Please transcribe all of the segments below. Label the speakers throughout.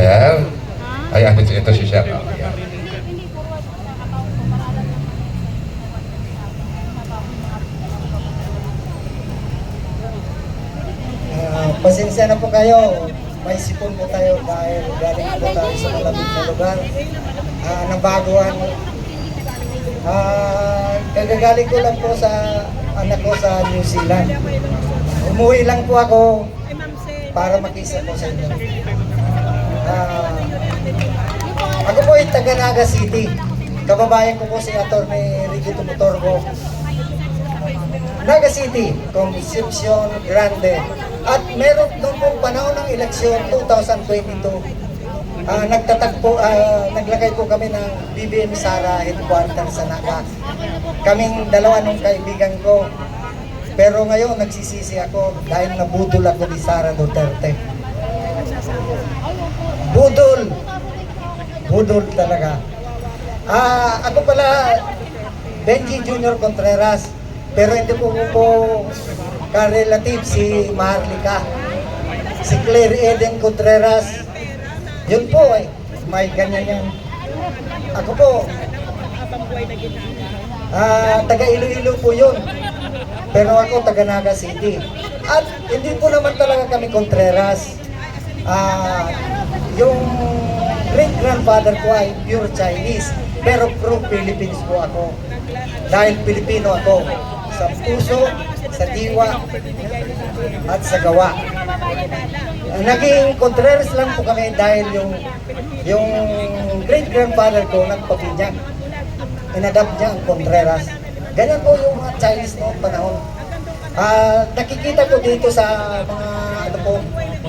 Speaker 1: Shell. Ay, ito, ito si Shell. Oh, yan.
Speaker 2: Ah, pasensya na po kayo. May sipon po tayo dahil galing po tayo sa malamig na lugar. Ah, nabaguan. Ah, kagagaling ko lang po sa anak ko sa New Zealand. Umuwi lang po ako para makisa po sa inyo. Ah, ako po ay taga Naga City. Kababayan ko po si Atty. Ricky Tumutorgo. Naga City, Concepcion Grande. At meron noong pong panahon ng eleksyon 2022, ah, nagtatagpo, ah, naglagay po kami ng BBM Sara headquarter sa Naga. Kaming dalawa nung kaibigan ko. Pero ngayon nagsisisi ako dahil nabudol ako ni Sara Duterte. Budol! Budol talaga. Ah, ako pala, Benji Junior Contreras. Pero hindi po po, ka-relative si Maharlika. Si Claire Eden Contreras. Yun po eh. May ganyan yan. Ako po, ah, taga Iloilo po yun. Pero ako taga Naga City. At hindi po naman talaga kami Contreras. Ah, yung great grandfather ko ay pure Chinese. Pero pro Philippines po ako. Dahil Pilipino ako. Sa puso, sa diwa, at sa gawa. Naging Contreras lang po kami dahil yung yung great grandfather ko nagpabinyag. Inadapt niya ang Contreras. Ganyan po yung mga Chinese noong panahon. Ah, nakikita ko dito sa mga ano po,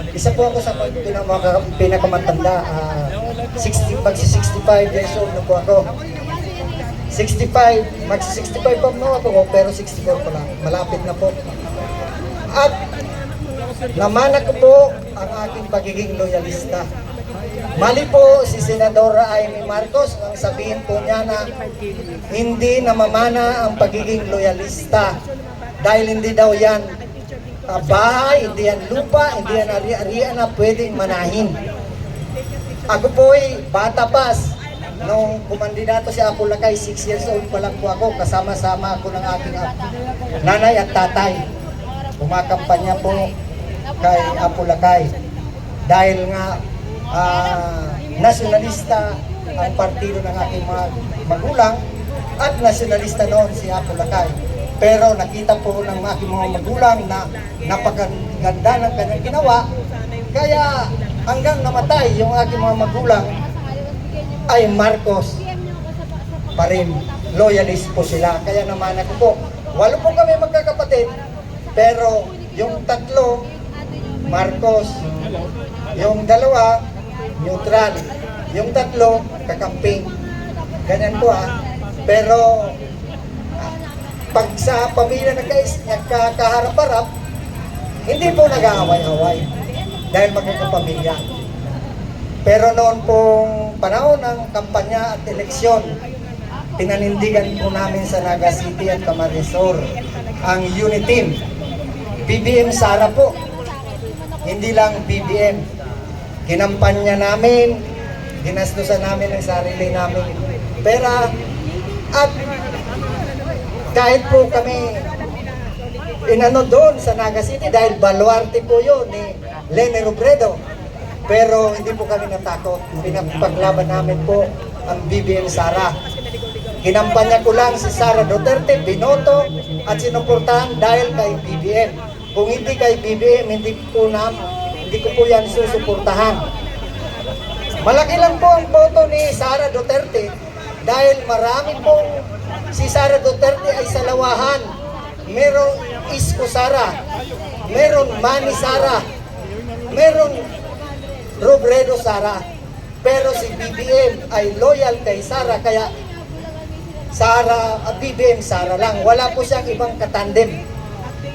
Speaker 2: isa po ako sa pinaka, pinakamatanda. Ah, 60, magsi 65 years old na po ako. 65, magsi 65 pa mo ako, pero 64 pa lang. Malapit na po. At namana ko po ang aking pagiging loyalista. Mali po si Senadora Amy Marcos ang sabihin po niya na hindi namamana ang pagiging loyalista dahil hindi daw yan ah, bahay, hindi yan lupa, hindi yan ari-arian na pwedeng manahin. Ako po ay bata pas. Nung kumandidato si Apo Lakay, 6 years old pa lang po ako, kasama-sama ako ng aking nanay at tatay. Kumakampanya po kay Apo Lakay. Dahil nga ah, nasyonalista ang partido ng aking mga magulang at nasyonalista noon si Apo Lakay. Pero nakita po ng aking mga magulang na napakaganda ng kanyang ginawa. Kaya hanggang namatay yung aking mga magulang ay Marcos pa rin. Loyalist po sila. Kaya naman ako po, walo po kami magkakapatid. Pero yung tatlo, Marcos. Yung dalawa, neutral. Yung tatlo, kakamping. Ganyan po ah. Pero pag sa pamilya nagkais, nagkakaharap-harap, hindi po nag-aaway-away dahil magkakapamilya. Pero noon pong panahon ng kampanya at eleksyon, pinanindigan po namin sa Naga City at Camarisor ang unit team. BBM Sara po, hindi lang BBM. Kinampanya namin, ginastusan namin ang sarili namin pera at kahit po kami inano doon sa Naga City dahil baluarte po yun ni Lene Robredo. Pero hindi po kami natakot. Pinapaglaban namin po ang BBM Sara. Kinampanya ko lang si Sara Duterte, binoto at sinuportahan dahil kay BBM. Kung hindi kay BBM, hindi ko na hindi ko po yan susuportahan. Malaki lang po ang boto ni Sara Duterte dahil marami pong si Sara Duterte ay salawahan. Merong Isko Sara, meron Manny Sara, meron Robredo Sara. Pero si BBM ay loyal kay Sara kaya Sara, ah, BBM Sara lang. Wala po siyang ibang katandem.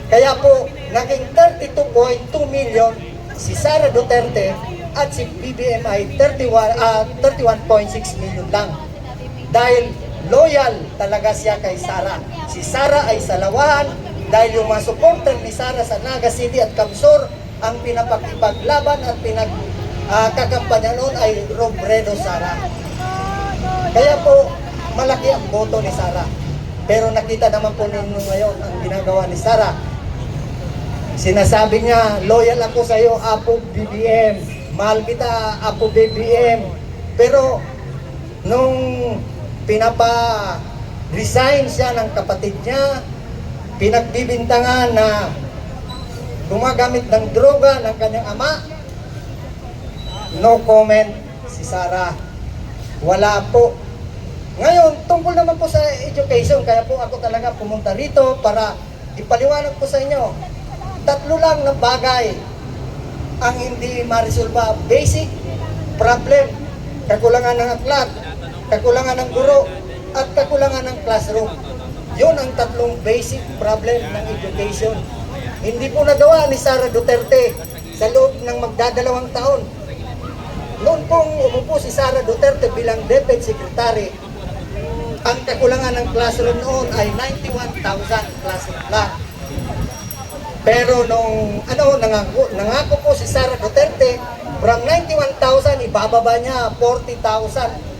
Speaker 2: Kaya po, naging 32.2 million si Sara Duterte at si BBM ay 31, ah, 31.6 million lang. Dahil loyal talaga siya kay Sara. Si Sara ay salawahan dahil yung mga supporter ni Sara sa Naga City at Kamsur ang pinapakipaglaban at pinag kakampanya noon ay Robredo Sara. Kaya po, malaki ang boto ni Sara. Pero nakita naman po ninyo ngayon ang ginagawa ni Sara. Sinasabi niya, loyal ako sa iyo, Apo BBM. Mahal kita, Apo BBM. Pero, nung pinapa-resign siya ng kapatid niya, pinagbibintangan na gumagamit ng droga ng kanyang ama, no comment si Sara. Wala po. Ngayon, tungkol naman po sa education, kaya po ako talaga pumunta rito para ipaliwanag po sa inyo. Tatlo lang na bagay ang hindi marisolba. Basic problem, kakulangan ng aklat, kakulangan ng guro, at kakulangan ng classroom. Yun ang tatlong basic problem ng education. Hindi po nagawa ni Sara Duterte sa loob ng magdadalawang taon. Noon pong umupo si Sara Duterte bilang Deputy Secretary, ang kakulangan ng classroom noon ay 91,000 classroom lang. Pero nung ano, nangako, nangako po si Sara Duterte, from 91,000, ibababa niya 40,000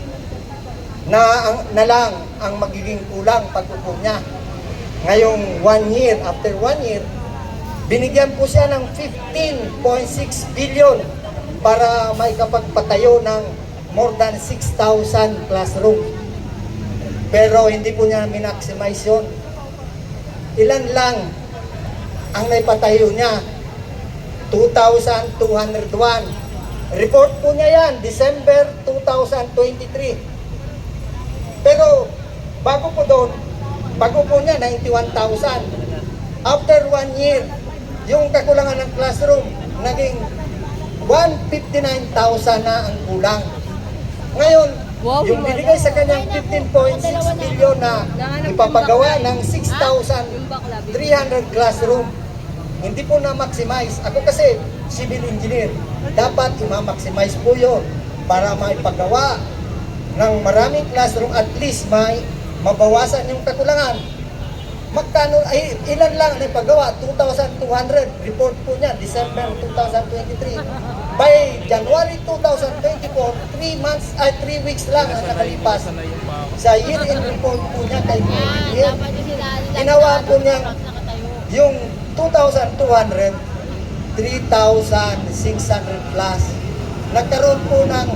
Speaker 2: na, ang, na lang ang magiging kulang pag-upo niya. Ngayong one year, after one year, binigyan po siya ng 15.6 billion para maikapagpatayo ng more than 6,000 classroom. Pero hindi po niya minaximize yun. Ilan lang ang naipatayo niya? 2,201. Report po niya yan, December 2023. Pero bago po doon, bago po niya 91,000. After one year, yung kakulangan ng classroom, naging 159,000 na ang kulang. Ngayon, yung binigay sa kanyang 15.6 billion na ipapagawa ng 6,300 classroom, hindi po na-maximize. Ako kasi, civil engineer, dapat i-maximize po yun para maipagawa ng maraming classroom at least may mabawasan yung kakulangan. Magkano, ay ilan lang na ipagawa? 2,200. Report po niya, December 2023. By January 2024, 3 months, ay 3 weeks lang ang nakalipas sa year-end report po niya kay PBBM. Ginawa po niyang yung 2,200, 3,600 plus. Nagkaroon po ng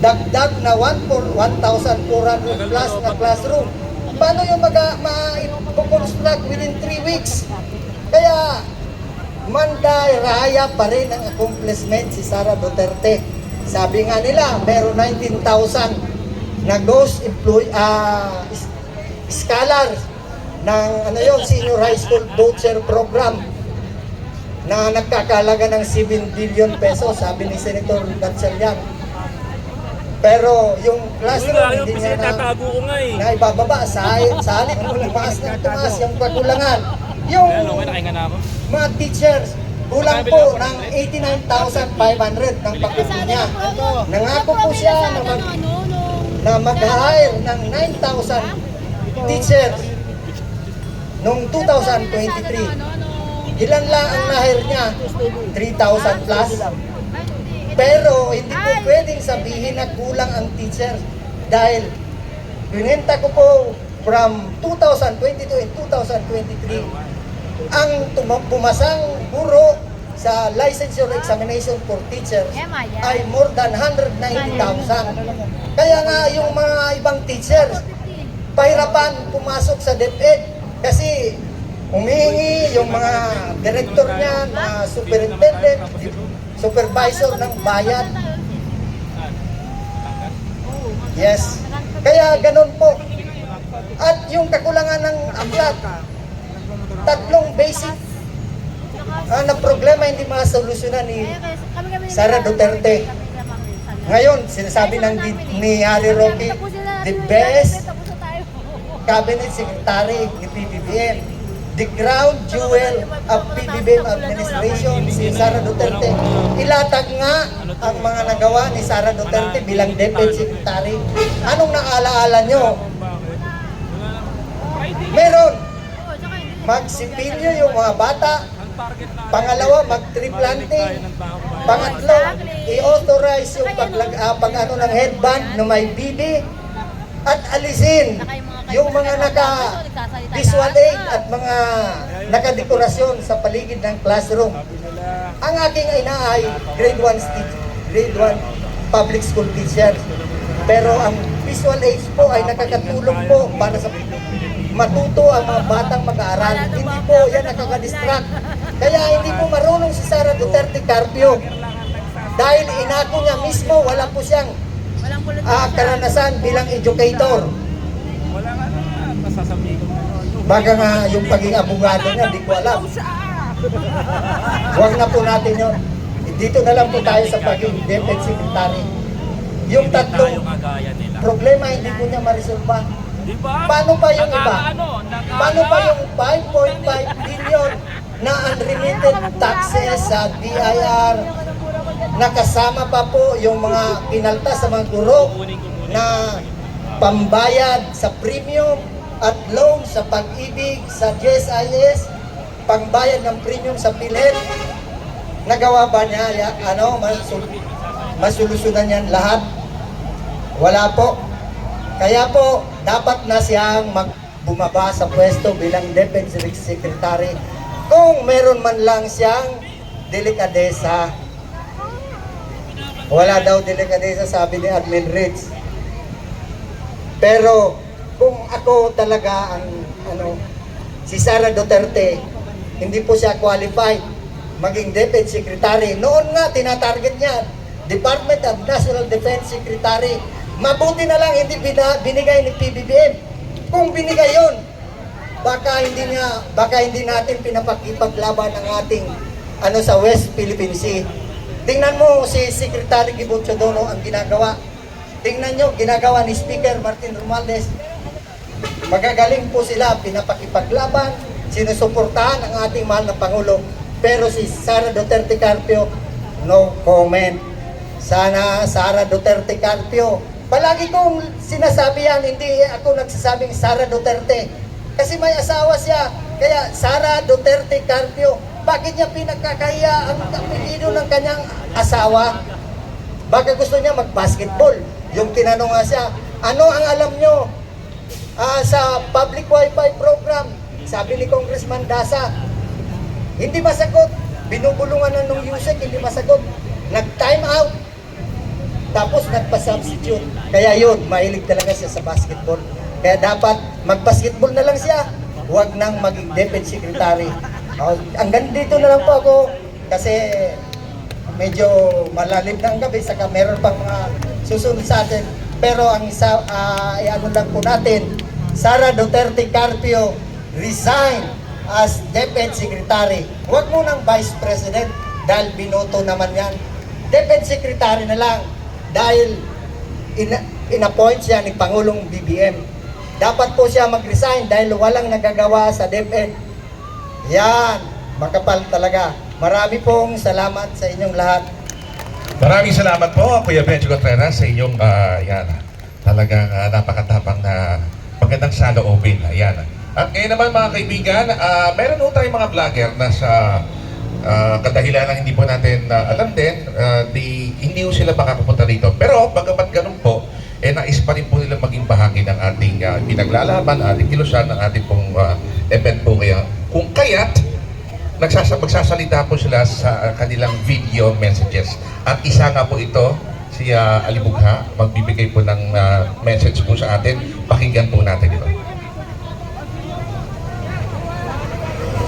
Speaker 2: dagdag na 1,400 plus na classroom. Paano yung mag ma-construct within 3 weeks? Kaya, Manday Raya pa rin ang accomplishment si Sara Duterte. Sabi nga nila, meron 19,000 na ghost employee, ah, is- scholar ng ano yon senior high school voucher program na nagkakalaga ng 7 billion pesos, sabi ni Senator Gatchalian. Pero yung classroom, hindi niya na,
Speaker 3: Tatago ko nga eh.
Speaker 2: na ibababa. Sa, sa halip ng tumaas ng tumaas yung kakulangan. Yung
Speaker 3: Ano,
Speaker 2: mga teachers, kulang po ng 89,500 ng pagkupo niya. Nangako po siya na mag, na mag-hire ng 9,000 teachers noong 2023. Ilan lang ang na-hire niya? 3,000 plus. Pero hindi po pwedeng sabihin na kulang ang teacher. Dahil binenta ko po from 2022 and 2023 ang pumasang guro sa licensure examination for teachers ay more than 190,000. Kaya nga yung mga ibang teachers pahirapan pumasok sa DepEd kasi humihingi yung mga director niya, mga superintendent, supervisor ng bayan. Yes. Kaya ganun po. At yung kakulangan ng aklat, tatlong basic ah, na problema hindi masolusyonan ni Sara Duterte. Ngayon, sinasabi ng di- ni Harry Roque, the best cabinet secretary ni PBBM. The crown jewel of PBBM administration, si Sara Duterte. Ilatag nga ang mga nagawa ni Sara Duterte bilang deputy secretary. Anong naalaala nyo? Meron. Magsipilyo yung mga bata. Pangalawa, mag-tree. Pangatlo, i-authorize yung paglag, ah, pag ano ng headband na may bibi at alisin yung mga naka visual aid at mga nakadekorasyon sa paligid ng classroom. Ang aking ina ay grade 1 sti- grade 1 public school teacher. Pero ang visual aids po ay nakakatulong po para sa matuto ang mga batang mag-aaral. Hindi po yan nakaka-distract. Kaya hindi po marunong si Sara Duterte Carpio. Dahil inako niya mismo, wala po siyang ah, karanasan bilang educator.
Speaker 4: Wala nga na, masasabi ko.
Speaker 2: Baka nga yung pagiging abogado niya, di ko alam. Huwag na po natin yun. Dito na lang po tayo sa pagiging defense secretary. Yung tatlong problema hindi po niya marisolba.
Speaker 4: Di ba?
Speaker 2: Paano pa yung iba? Paano pa yung 5.5 billion na unlimited taxes sa DIR? Nakasama pa po yung mga pinalta sa mga guro na pambayad sa premium at loan sa pag-ibig, sa GSIS, pangbayad ng premium sa PhilHealth. Nagawa ba niya ya, ano, masul masulusunan yan lahat? Wala po. Kaya po, dapat na siyang mag bumaba sa pwesto bilang Defense Secretary kung meron man lang siyang delikadesa. Wala daw delikadesa sabi ni Admin Ritz. Pero kung ako talaga ang ano si Sara Duterte, hindi po siya qualified maging Defense Secretary. Noon nga tinatarget niya Department of National Defense Secretary. Mabuti na lang hindi binigay ni PBBM. Kung binigay yon, baka hindi niya baka hindi natin pinapakipaglaban ang ating ano sa West Philippine Sea. Tingnan mo si Secretary Gibo Chodoro ang ginagawa. Tingnan nyo, ginagawa ni Speaker Martin Romualdez. Magagaling po sila, pinapakipaglaban, sinusuportahan ang ating mahal na Pangulo. Pero si Sara Duterte Carpio, no comment. Sana Sara Duterte Carpio. Palagi kong sinasabi yan, hindi ako nagsasabing Sara Duterte. Kasi may asawa siya. Kaya Sara Duterte Carpio, bakit niya pinagkakahiya ang apelido ng kanyang asawa? Baka gusto niya mag-basketball. Yung tinanong nga siya, ano ang alam nyo ah, sa public wifi program? Sabi ni Congressman Dasa, hindi masagot. Binubulungan na nung USEC, hindi masagot. Nag-time out. Tapos nagpa-substitute. Kaya yun, mahilig talaga siya sa basketball. Kaya dapat mag-basketball na lang siya. Huwag nang maging defense secretary. Oh, hanggang dito na lang po ako. Kasi medyo malalim na ang gabi. Saka meron pang mga susunod sa atin. Pero ang isa, ah, ano lang po natin, Sara Duterte Carpio resign as Defense Secretary. Huwag mo ng Vice President dahil binoto naman yan. Defense Secretary na lang dahil in- in-appoint siya ni Pangulong BBM. Dapat po siya mag-resign dahil walang nagagawa sa DepEd. Yan, makapal talaga. Marami pong salamat sa inyong lahat.
Speaker 1: Maraming salamat po, Kuya Benjo Contreras, sa inyong, ah, yan, talagang ah, napakatapang na magandang saloobin. Ayan. At ngayon naman mga kaibigan, ah, meron po tayong mga vlogger na sa ah, kadahilan hindi po natin ah, alam din, ah, di, hindi po sila makakapunta dito. Pero bagamat ganun po, eh nais pa rin po nila maging bahagi ng ating ah, pinaglalaban, ating kilusan, ng ating pong ah, event po. Kaya kung kaya't, nagsasa magsasalita po sila sa kanilang video messages. At isa nga po ito, si uh, Alibugha, magbibigay po ng ah, message po sa atin. Pakinggan po natin ito.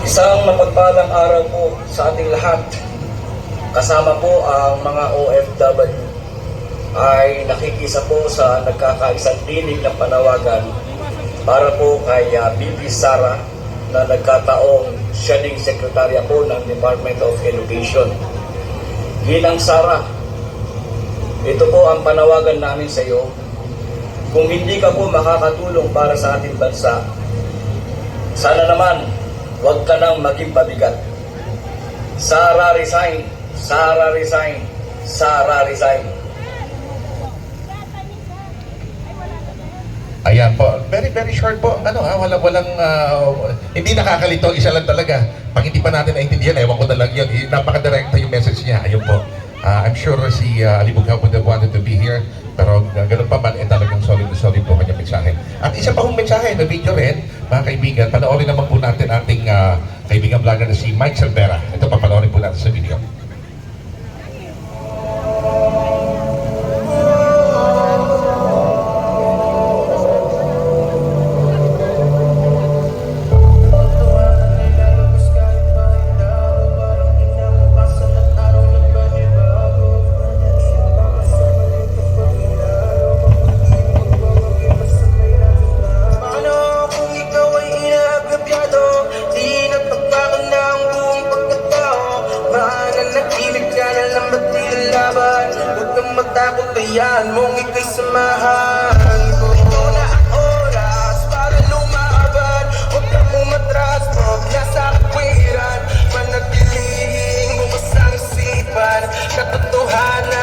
Speaker 5: Isang mapagpalang araw po sa ating lahat. Kasama po ang mga OFW ay nakikisa po sa nagkakaisang tinig ng panawagan para po kay uh, Bibi Sara na nagkataong siya ning sekretarya po ng Department of Education. Ginang Sara, ito po ang panawagan namin sa iyo. Kung hindi ka po makakatulong para sa ating bansa, sana naman, huwag ka nang maging pabigat. Sara resign, Sara resign, Sara resign.
Speaker 1: Ayan po. Very, very short po. Ano ha, walang, walang, ah, hindi nakakalito. Isa lang talaga. Pag hindi pa natin naintindihan, ewan ko na lang yun. Eh, Napaka-direkta yung message niya. Ayun po. Ah, I'm sure si uh, Ali Bughaw would have wanted to be here. Pero uh, ganun pa man, eh talagang solid na solid po kanyang mensahe. At isa pa hong mensahe na video rin, mga kaibigan, panoorin naman po natin ating ah, kaibigan vlogger na si Mike Cervera. Ito pa, panoorin po natin sa video.
Speaker 3: Hayaan mong ika'y samahan Ito na ang oras para lumaban. Huwag kang umatras, pag nasa kapwiran Manatiling bumasang isipan Katotohanan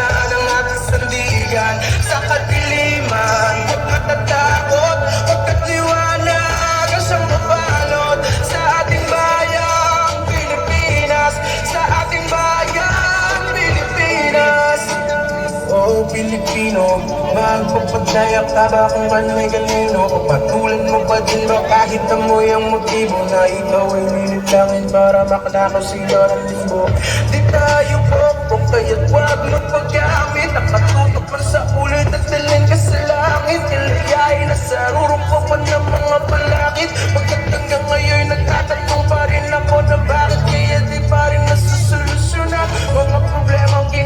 Speaker 3: Pilipino, mahal ko padaya ka ba kung ano ay kanino? Patulan mo pa din ba kahit amoy ang motibo Na ikaw ay nililangin para makanakaw sila ng libo Di tayo pokpok kaya't huwag magpagamit Nakatutok man sa ulit at dalhin ka sa langit. Kilayain na sa rurok ko pa ng mga palakit. Pagkat hanggang ngayon nagtatanong pa rin ako na bakit Kaya di pa rin nasusolusyonan? Mga problemang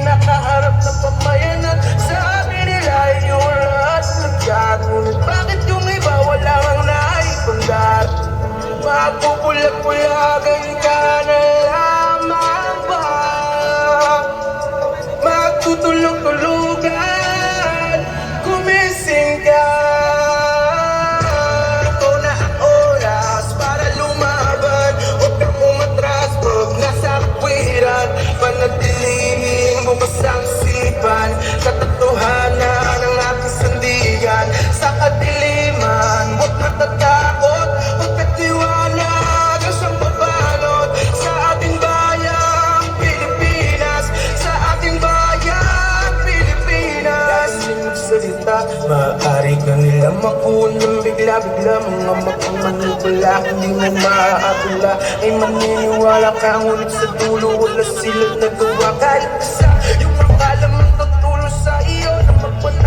Speaker 3: kinakaharap ng pamayanan. Sabi nila yung lahat nagyan Ngunit bakit yung iba wala kang naipundar Mapupulag-pulagan ka na nila makuha ng bigla-bigla Mga magpamanipula, hindi mo maaabula Ay maniniwala ka, ngunit sa dulo. Wala silang nagawa. Kahit isa, yung akala mong tutulong sa iyo Na magpanat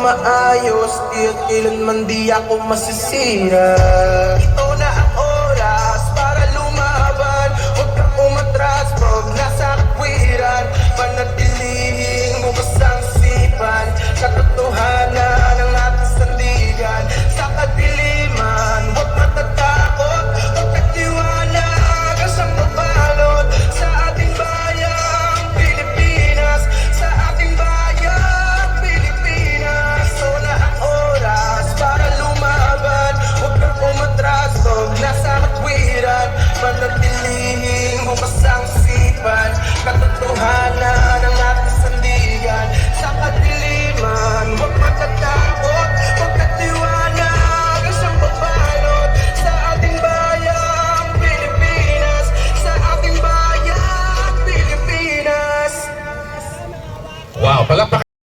Speaker 3: maayos Di at kailanman di ako masisira